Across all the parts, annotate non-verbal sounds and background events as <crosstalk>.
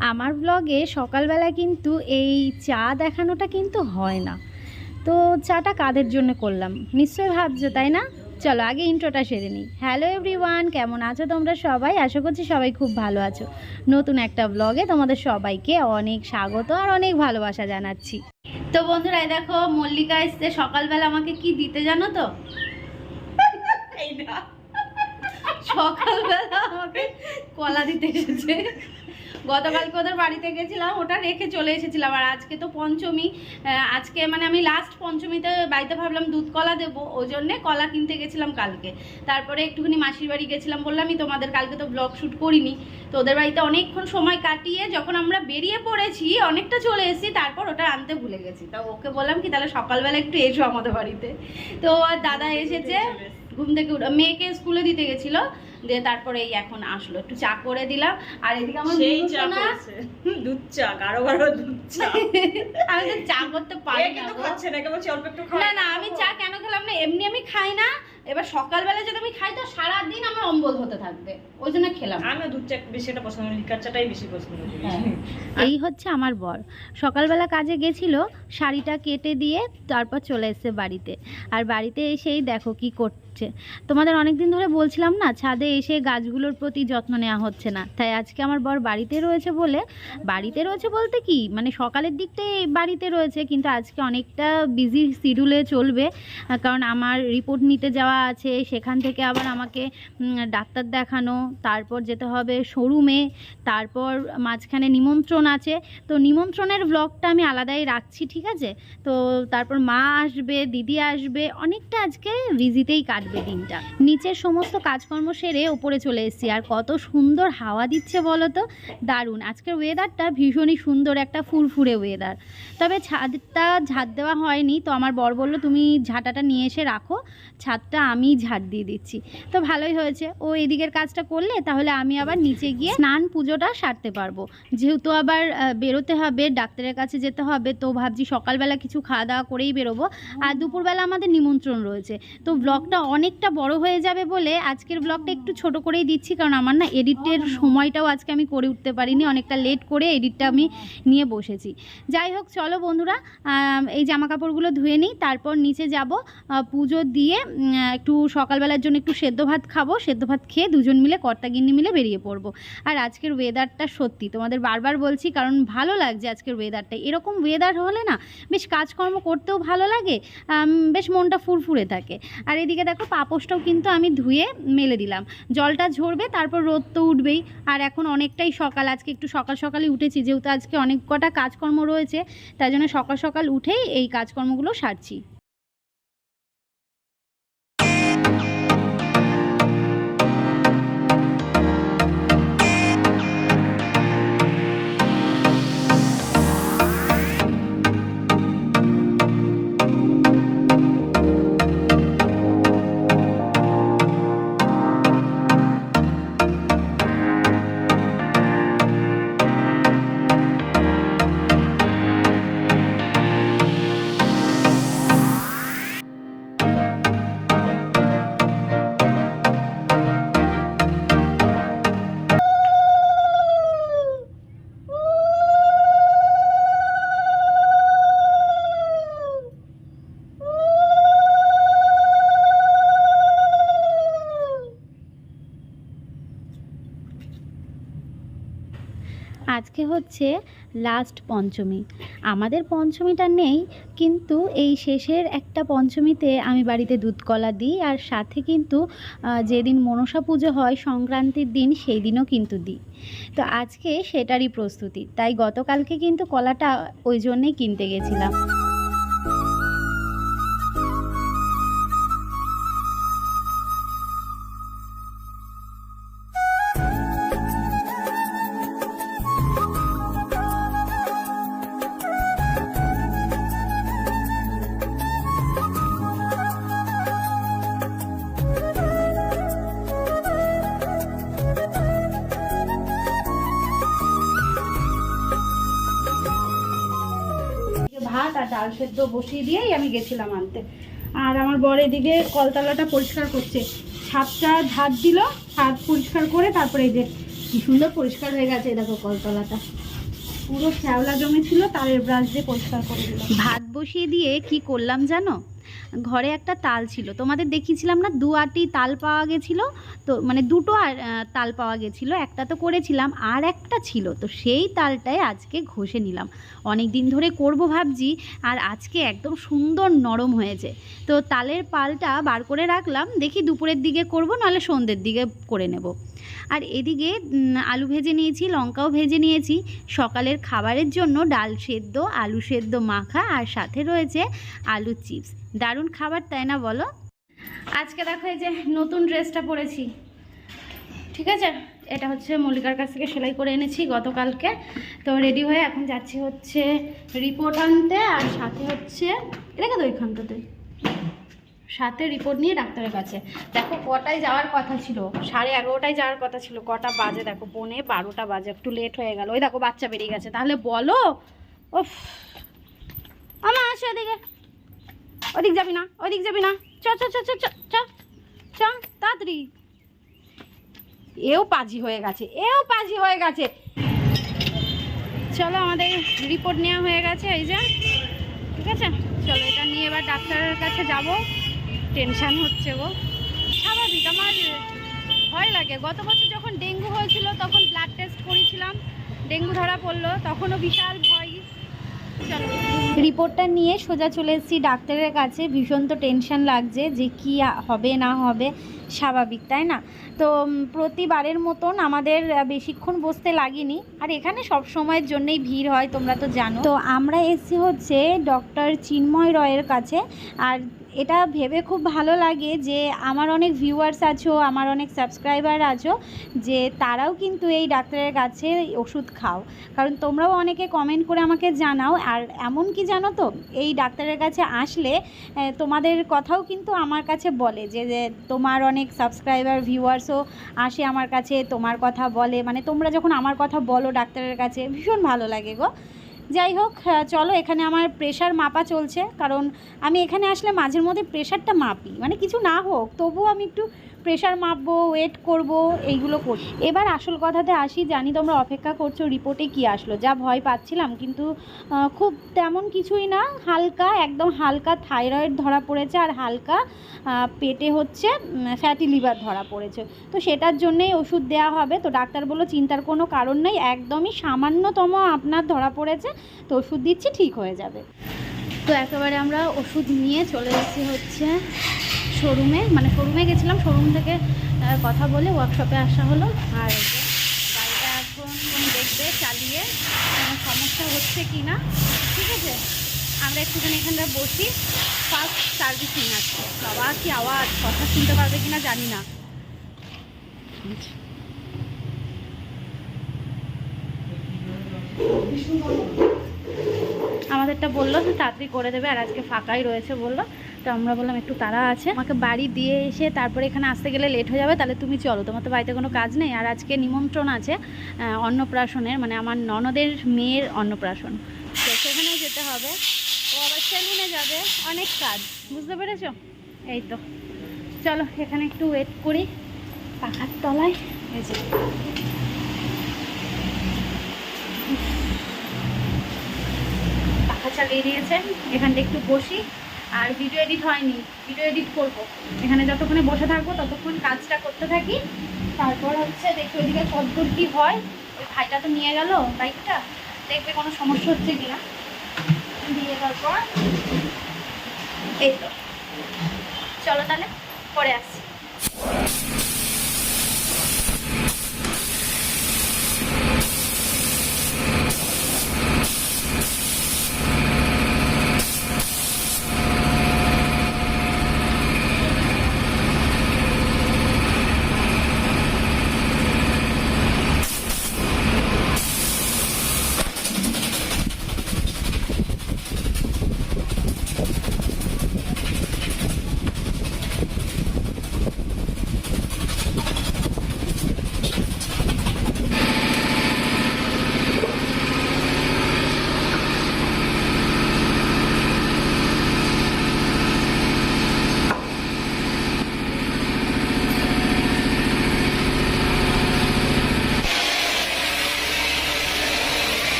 আমার ব্লগে সকালবেলা কিন্তু এই চা দেখানোটা কিন্তু হয় না। তো চাটা কাদের জন্য করলাম? নিশ্চয়ই ভাবছ, তাই না? চলো আগে ইন্ট্রোটা সেরে নিই। হ্যালো এভরিওয়ান কেমন আছো তোমরা সবাই? আশা করছি সবাই খুব ভালো আছো। নতুন একটা ব্লগে তোমাদের সবাইকে অনেক স্বাগত আর অনেক ভালোবাসা জানাচ্ছি। তো বন্ধুরা দেখো, মল্লিকা এসছে। সকালবেলা আমাকে কি দিতে জানো তো? সকালবেলা আমাকে কলা দিতে এসেছে। গতকালকে ওদের বাড়িতে গেছিলাম ওটা রেখে চলে এসেছিলাম। আর আজকে তো পঞ্চমী আজকে মানে আমি লাস্ট পঞ্চমীতে বাড়িতে ভাবলাম দুধ কলা দেবো ওই জন্যে কলা কিনতে গেছিলাম কালকে। তারপরে একটুখানি মাসির বাড়ি গেছিলাম বললামই তোমাদের কালকে তো ব্লগ শ্যুট করিনি। তো ওদের বাড়িতে অনেকক্ষণ সময় কাটিয়ে যখন আমরা বেরিয়ে পড়েছি অনেকটা চলে এসেছি তারপর ওটা আনতে ভুলে গেছি। তা ওকে বললাম কি তাহলে সকালবেলা একটু এসো আমাদের বাড়িতে। তো আর দাদা এসেছে। ঘুম থেকে উঠে মেয়েকে স্কুলে দিতে গেছিল। দিয়ে তারপরে এই এখন আসলো। একটু চা করে দিলাম আর এদিকে আমার সেই চা <laughs> দুধ চা গাঢ় গাঢ় দুধ চা। <laughs> আমি তো চা করতে পারি না কিন্তু খাচ্ছে না কেবল অল্প একটু না না আমি চা কেন খেলাম না এমনি আমি খাই না। এবার সকালবেলা যদি আমি খাই তো সারাদিন আমার অম্বল হতে থাকবে। ওই জন্য খেলাম। আমি দুধ চা বেশি একটা পছন্দ করি লিকার চাটাই বেশি পছন্দ করি। হ্যাঁ। <laughs> এই হচ্ছে আমার বর। সকালবেলা কাজে গেছিল শাড়িটা কেটে দিয়ে তারপর চলে এসেছে বাড়িতে। আর বাড়িতে এসেই দেখো কি করছে তোমাদের অনেক দিন ধরে বলছিলাম না, ছাদে এসে গাছগুলোর প্রতি যত্ন নেওয়া হচ্ছে না। তাই আজকে আমার বর বাড়িতে রয়েছে বলে, বাড়িতে রয়েছে বলতে কি মানে সকালের দিকটাই বাড়িতে রয়েছে, কিন্তু আজকে অনেকটা বিজি শিডিউলে চলবে। কারণ আমার রিপোর্ট নিতে যাওয়া আছে, সেখান থেকে আবার আমাকে ডাক্তার দেখানো, তারপর যেতে হবে শোরুমে তারপর মাঝখানে নিমন্ত্রণ আছে। তো নিমন্ত্রণের ব্লগটা আমি আলাদাই রাখছি, ঠিক আছে? তো তারপর মা আসবে, দিদি আসবে, অনেকটা আজকে বিজিতেই কাটবে। দিনটা। নিচের সমস্ত কাজকর্ম সেরে ওপরে চলে এসেছি। আর কত সুন্দর হাওয়া দিচ্ছে বলো তো দারুণ। আজকের ওয়েদারটা ভীষণই সুন্দর একটা ফুরফুরে ওয়েদার তবে ছাদটা ঝাড় দেওয়া হয়নি। তো আমার বর বলল, তুমি ঝাঁটাটা নিয়ে এসে রাখো। ছাদটা আমি ঝাড় দিয়ে দিচ্ছি। তো ভালোই হয়েছে। ও এদিকের কাজটা করলে তাহলে আমি আবার নিচে গিয়ে স্নান পুজোটা সারতে পারব। যেহেতু আবার বেরোতে হবে, ডাক্তারের কাছে যেতে হবে, তো ভাবছি সকালবেলা কিছু খাওয়া দাওয়া করেই বেরোবো। আর দুপুরবেলা আমাদের নিমন্ত্রণ রয়েছে। তো ব্লগটা অনেকটা বড় হয়ে যাবে বলে আজকের ব্লগটা একটু ছোট করেই দিচ্ছি কারণ আমার না এডিটের সময়টাও আজকে আমি করে উঠতে পারিনি অনেকটা লেট করে এডিটটা আমি নিয়ে বসেছি। যাই হোক চলো বন্ধুরা এই জামা কাপড়গুলো ধুয়ে নিই তারপর নিচে যাব পুজো দিয়ে একটু সকালবেলার জন্য একটু সেদ্ধ ভাত খাব সেদ্ধ ভাত খেয়ে দুজন মিলে কর্তাগিন্নি মিলে বেরিয়ে পড়ব। আর আজকের ওয়েদারটা সত্যি তোমাদের বারবার বলছি কারণ ভালো লাগছে আজকের ওয়েদারটা এরকম ওয়েদার হলে না বেশ কাজকর্ম করতেও ভালো লাগে বেশ মনটা ফুরফুরে থাকে। আর এদিকে দেখো পাপোশটাও কিন্তু আমি ধুয়ে মেলে দিলাম। জলটা ঝরবে, তারপর রোদ তো উঠবেই। আর এখন অনেকটাই সকাল, আজকে একটু সকাল সকালই উঠেছি, যেহেতু আজকে অনেক কটা কাজকর্ম রয়েছে, তাই জন্য সকাল সকাল উঠেই এই কাজকর্মগুলো সারছি। হচ্ছে লাস্ট পঞ্চমী। আমাদের পঞ্চমীটা নেই, কিন্তু এই শেষের একটা পঞ্চমীতে আমি বাড়িতে দুধ কলা দিই আর সাথে কিন্তু যেদিন মনসা পুজো হয় সংক্রান্তির দিন সেই দিনও কিন্তু দিই। তো আজকে সেটারই প্রস্তুতি, তাই গতকালকে কিন্তু কলাটা ওই জন্যেই কিনতে গেছিলাম। ডাল সেদ্ধ বসিয়ে দিয়েই আমি গেছিলাম আনতে। আর আমার বর এদিকে কলতলাটা পরিষ্কার করছে। ছাদটা ধাত দিল, ছাদ পরিষ্কার করে তারপরে এই যে কি সুন্দর পরিষ্কার হয়ে গেছে দেখো কলতলাটা। পুরো শ্যাওলা জমেছিল তারের ব্রাশ দিয়ে পরিষ্কার করে দিল। ভাত বসিয়ে দিয়ে কি করলাম জানো? ঘরে একটা তাল ছিল। তোমাদের দেখিয়েছিলাম না, দু আটি তাল পাওয়া গেছিল, তো মানে দুটো আর তাল পাওয়া গেছিল, একটা তো করেছিলাম আর একটা ছিল, তো সেই তালটাই আজকে ঘষে নিলাম। অনেক দিন ধরে করব ভাবছি, আর আজকে একদম সুন্দর নরম হয়েছে। তো তালের পালটা বার করে রাখলাম, দেখি দুপুরের দিকে করব, নাহলে সন্ধ্যের দিকে করে নেব। আর এদিকে আলু ভেজে নিয়েছি, লঙ্কাও ভেজে নিয়েছি। সকালের খাবারের জন্য ডাল সেদ্ধ, আলু সেদ্ধ মাখা, আর সাথে রয়েছে আলু চিপস। দারুণ খাবার, তাই না বলো? আজকে দেখো এই যে নতুন ড্রেসটা পরেছি। ঠিক আছে? এটা হচ্ছে মল্লিকার কাছ থেকে সেলাই করে এনেছি গতকালকে। তো রেডি হয়ে এখন যাচ্ছি হচ্ছে রিপোর্ট আনতে আর সাথে হচ্ছে রেখে তো ওইখানটাতে সাথে রিপোর্ট নিয়ে ডাক্তারের কাছে। দেখো, কটায় যাওয়ার কথা ছিল? সাড়ে এগারোটায় যাওয়ার কথা ছিল। কটা বাজে? দেখো, পৌনে বারোটা বাজে। একটু লেট হয়ে গেল। ওই দেখো, বাচ্চা বেরিয়ে গেছে। তাহলে বলো? ওফ আমা আসো এদিকে। ওদিক যাবি না, ওদিক যাবি না। চ চ চ চ চ চ তাড়াতাড়ি। এও পাজি হয়ে গেছে, এও পাজি হয়ে গেছে। চলো আমাদের রিপোর্ট নেওয়া হয়ে গেছে, এই যে। ঠিক আছে? চলো, এটা নিয়ে এবার ডাক্তারের কাছে যাব। টেনশান হচ্ছে গো। স্বাভাবিক, আমার ভয় লাগে। গত বছর যখন ডেঙ্গু হয়েছিল, তখন ব্লাড টেস্ট করেছিলাম। ডেঙ্গু ধরা পড়ল, তখনও বিশাল ভয় রিপোর্টটা নিয়ে সোজা চলে এসেছি ডাক্তারের কাছে। ভীষণ তো টেনশান লাগছে যে কি হবে না হবে, স্বাভাবিক, তাই না? তো প্রতিবারের মতন আমাদের বেশিক্ষণ বসতে লাগেনি। আর এখানে সব সময়ের জন্যই ভিড় হয়, তোমরা তো জানো। তো আমরা এসেছি হচ্ছে ডক্টর চিন্ময় রয়ের কাছে। আর এটা ভেবে খুব ভালো লাগে যে আমার অনেক ভিউয়ার্স আছো, আমার অনেক সাবস্ক্রাইবার আছো, যে তারাও কিন্তু এই ডাক্তারের কাছে ওষুধ খাও। কারণ তোমরাও অনেকে কমেন্ট করে আমাকে জানাও, আর এমন কি জানো তো, এই ডাক্তারের কাছে আসলে তোমাদের কথাও কিন্তু আমার কাছে বলে যে তোমার অনেক সাবস্ক্রাইবার ভিউয়ার্সও আসে আমার কাছে, তোমার কথা বলে। মানে তোমরা যখন আমার কথা বলো ডাক্তারের কাছে, ভীষণ ভালো লাগে গো। যাই হোক চলো এখানে আমার প্রেশার মাপা চলছে। কারণ আমি এখানে আসলে মাঝের মধ্যে প্রেশারটা মাপি। মানে কিছু না হোক, তবুও আমি একটু প্রেশার মাপবো ওয়েট করব, এইগুলো করি। এবার আসল কথাতে আসি, জানি তোমরা অপেক্ষা করছ রিপোর্টে কি আসলো। যা ভয় পাচ্ছিলাম, কিন্তু খুব তেমন কিছুই না। হালকা, একদম হালকা থাইরয়েড ধরা পড়েছে আর হালকা পেটে হচ্ছে ফ্যাটি লিভার ধরা পড়েছে। তো সেটার জন্যেই ওষুধ দেওয়া হবে। তো ডাক্তার বলল, চিন্তার কোনো কারণ নেই, একদমই সামান্যতম আপনার ধরা পড়েছে, তো ওষুধ দিচ্ছি, ঠিক হয়ে যাবে। তো একেবারে আমরা ওষুধ নিয়ে চলে এসেছি হচ্ছে শোরুমে মানে শোরুমে গেছিলাম শোরুম থেকে কথা বলে ওয়ার্কশপে আসা হলো। আর গাড়িটা এখন দেখবে, চালিয়ে কোনো সমস্যা হচ্ছে কি না ঠিক আছে? আমরা একটুখানি এখানটা বসি। ফার্স্ট সার্ভিসিং আছে। বাবা, কি আওয়াজ? কথা শুনতে পারবে কিনা জানি না। আমাদেরটা বলল তাড়াতাড়ি করে দেবে, আর আজকে ফাঁকাই রয়েছে বলল। তো আমরা বললাম, একটু তাড়া আছে। আমাকে বাড়ি দিয়ে এসে তারপরে এখানে আসতে গেলে লেট হয়ে যাবে, তাহলে তুমি চলো। তোমার তো বাড়িতে কোনো কাজ নেই। আর আজকে নিমন্ত্রণ আছে অন্নপ্রাশনের মানে আমার ননদের মেয়ের অন্নপ্রাশন। তো সেখানেও যেতে হবে। ও আবার সেলুনে যাবে। অনেক কাজ। বুঝতে পেরেছ? এই তো। চলো, এখানে একটু ওয়েট করি। পাখার তলায়। এই যে। পাখা চালিয়ে দিয়েছে এখানটা একটু বসি। আর ভিডিও এডিট হয়নি ভিডিও এডিট করব। এখানে যতক্ষণে বসে থাকব, ততক্ষণ কাজটা করতে থাকি। তারপর হচ্ছে দেখি ওইদিকে কতদূর কী হয়, ওই ভাইটা তো নিয়ে গেল বাইকটা, দেখবে কোনো সমস্যা হচ্ছে কি না দিয়ে তারপর এই তো। চলো তাহলে, পরে আসছি।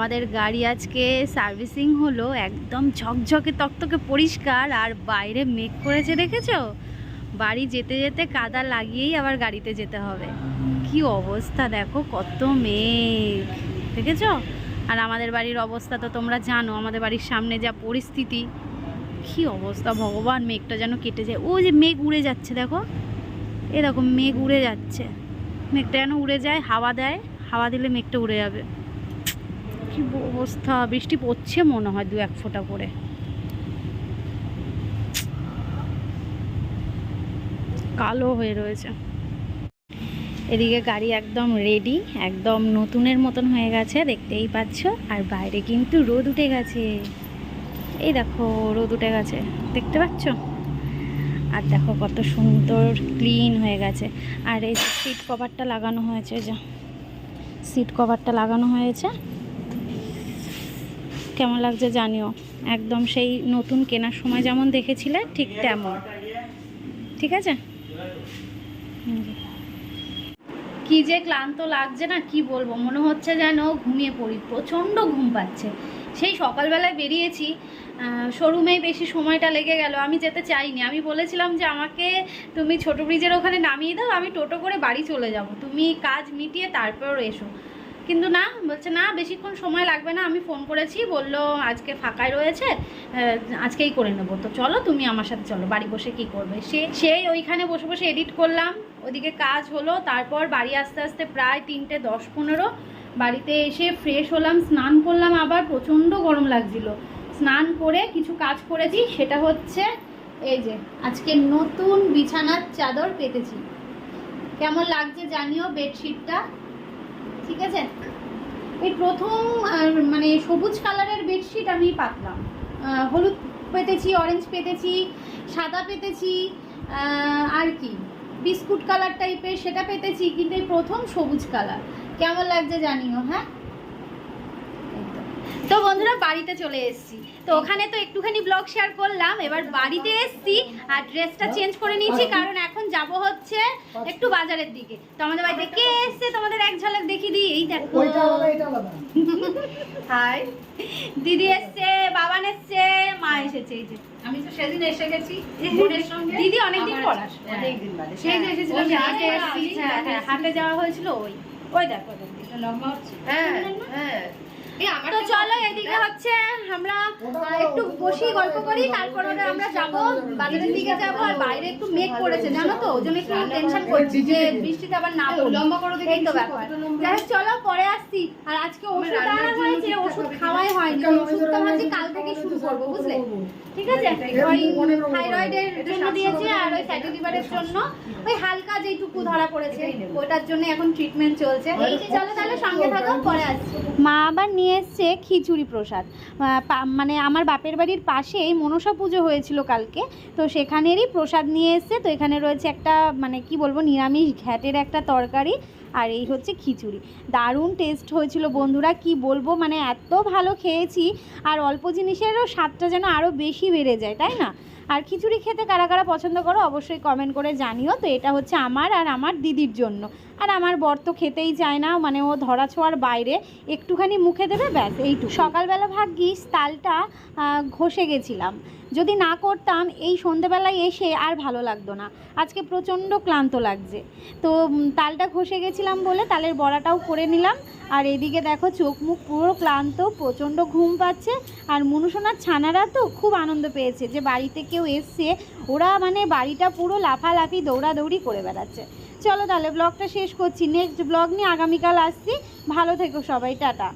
আমাদের গাড়ি আজকে সার্ভিসিং হলো একদম ঝকঝকে তকতকে পরিষ্কার আর বাইরে মেঘ করেছে দেখেছ? বাড়ি যেতে যেতে কাদা লাগিয়েই আবার গাড়িতে যেতে হবে। কি অবস্থা দেখো, কত মেঘ, দেখেছ? আর আমাদের বাড়ির অবস্থা তো তোমরা জানো, আমাদের বাড়ির সামনে যা পরিস্থিতি, কি অবস্থা ভগবান, মেঘটা যেন কেটে যায়। ও যে মেঘ উড়ে যাচ্ছে দেখো, এ দেখো মেঘ উড়ে যাচ্ছে। মেঘটা যেন উড়ে যায়, হাওয়া দেয়, হাওয়া দিলে মেঘটা উড়ে যাবে। অবস্থা, বৃষ্টি পড়ছে মনে হয় দু এক ফোঁটা করে। কালো হয়ে রয়েছে। এদিকে গাড়ি একদম রেডি একদম নতুনের মতন হয়ে গেছে, দেখতেই পাচ্ছ। আর বাইরে কিন্তু রোদ উঠে গেছে। এই দেখো, রোদ উঠে গেছে। দেখতে পাচ্ছ? আর দেখো কত সুন্দর ক্লিন হয়ে গেছে। আর এই সিট কভারটা লাগানো হয়েছে যা সিট কভারটা লাগানো হয়েছে। কেমন লাগছে জানিও। একদম সেই নতুন কেনার সময় যেমন দেখেছিলে, ঠিক তেমন। ঠিক আছে? কি যে ক্লান্ত লাগছে না, কি বলব? মনে হচ্ছে যেন ঘুমিয়ে পড়ি, প্রচণ্ড ঘুম পাচ্ছে। সেই সকালবেলায় বেরিয়েছি শোরুমেই বেশি সময়টা লেগে গেল, আমি যেতে চাইনি। আমি বলেছিলাম যে আমাকে তুমি ছোট ব্রিজের ওখানে নামিয়ে দাও, আমি টোটো করে বাড়ি চলে যাব। তুমি কাজ মিটিয়ে তারপর এসো। কিন্তু না, বলছে, না, বেশিক্ষণ সময় লাগবে না। আমি ফোন করেছি, বলল, আজকে ফাঁকাই রয়েছে আজকেই করে নেব। তো চলো, তুমি আমার সাথে চলো, বাড়ি বসে কি করবে? সে, সেই ওইখানে বসে বসে এডিট করলাম, ওদিকে কাজ হলো, তারপর বাড়ি আস্তে আস্তে প্রায় তিনটে দশ পনেরো, বাড়িতে এসে ফ্রেশ হলাম, স্নান করলাম আবার, প্রচণ্ড গরম লাগছিল। স্নান করে কিছু কাজ করেছি, সেটা হচ্ছে, এই যে, আজকে নতুন বিছানার চাদর পেতেছি। কেমন লাগছে জানিও বেডশিটটা? ঠিক আছে? এই প্রথম মানে সবুজ কালারের বেডশিট আমি পাতলাম। হলুদ পেতেছি অরেঞ্জ পেতেছি, সাদা পেতেছি আর কি? বিস্কুট কালার টাইপের সেটা পেতেছি, কিন্তু এই প্রথম সবুজ কালার। কেমন লাগছে জানিও হ্যাঁ? তো। বন্ধুরা বাড়িতে চলে এসেছি। তো ওখানে তো একটুখানি ব্লগ শেয়ার করলাম এবার বাড়িতে এসেছি আর ড্রেসটা চেঞ্জ করে নিয়েছি কারণ এখন যাব হচ্ছে একটু বাজারের দিকে। তো আমাদের বাড়িতে কে এসছে তোমাদের এক ঝলক দেখিয়ে দিই? এই দেখো। হাই। দিদি এসছে বাবান এসছে মা এসেছে এই যে। আমি তো সেদিন এসে গেছি দিদি অনেকদিন পর আসবে। অনেকদিন বাদে। সেই যে এসেছিলাম ওই যে হাটে হাটে এসেছি, আসি, হ্যাঁ, হাটে হ্যাঁ। যাওয়া হয়েছিল ওই। ওই দেখো ওই দেখো। লম্বা হচ্ছে হ্যাঁ হ্যাঁ। তো চলো এদিকে হচ্ছে আমরা একটু বসি গল্প করি তারপর আমরা যাব বাজারের দিকে যাব আর বাইরে একটু মেঘ করেছে জানো তো? ওই জন্য একটু টেনশন করছি যে বৃষ্টিতে আবার না লম্বা করো দেখি এই তো ব্যাপার। যাই হোক, চলো পরে আসছি। আর আজকে ওষুধ আনা হয়েছে ওষুধ খাওয়াই হয়নি। ওষুধটা কাল থেকে শুরু করব বুঝলে? ঠিক আছে? ওই থাইরয়েডের জন্য দিয়েছে আর ওই ফ্যাটি লিভারের জন্য। ওই হালকা যেটুকু ধরা পড়েছে ওটার জন্য এখন ট্রিটমেন্ট চলছে। চলো তাহলে সঙ্গে থাকো পরে আসছি মা আবার নিয়ে এসছে খিচুড়ি প্রসাদ। মানে আমার বাপের বাড়ির পাশেই মনসা পুজো হয়েছিল কালকে, তো সেখানেরই প্রসাদ নিয়ে এসছে। তো এখানে রয়েছে একটা মানে কি বলব, নিরামিষ ঘ্যাটের একটা তরকারি আর এই হচ্ছে খিচুড়ি। দারুণ টেস্ট হয়েছিল বন্ধুরা, কি বলব মানে এত ভালো খেয়েছি। আর অল্প জিনিসেরও স্বাদটা যেন আরও বেশি বেড়ে যায়, তাই না? আর খিচুড়ি খেতে কারা কারা পছন্দ করো অবশ্যই কমেন্ট করে জানিও। তো এটা হচ্ছে আমার আর আমার দিদির জন্য। আর আমার বর তো খেতেই চায় না মানে ও ধরা ছোঁয়ার বাইরে। একটুখানি মুখে দেবে, ব্যাস, এইটুকু। সকালবেলা ভাগ্যিস তালটা ঘষে গেছিলাম। যদি না করতাম, এই সন্ধেবেলায় এসে আর ভালো লাগতো না। আজকে প্রচণ্ড ক্লান্ত লাগছে। তো তালটা ঘষে গেছিলাম বলে তালের বড়াটাও করে নিলাম। আর এদিকে দেখো চোখ মুখ পুরো ক্লান্ত, প্রচণ্ড ঘুম পাচ্ছে। আর মনুসোনার ছানারা তো খুব আনন্দ পেয়েছে যে বাড়িতে কেউ এসছে, ওরা মানে বাড়িটা পুরো লাফালাফি, দৌড়াদৌড়ি করে বেড়াচ্ছে। চলো তাহলে ব্লগটা শেষ করছি। নেক্সট ব্লগ নিয়ে আগামীকাল আসছি। ভালো থেকো সবাই, টাটা।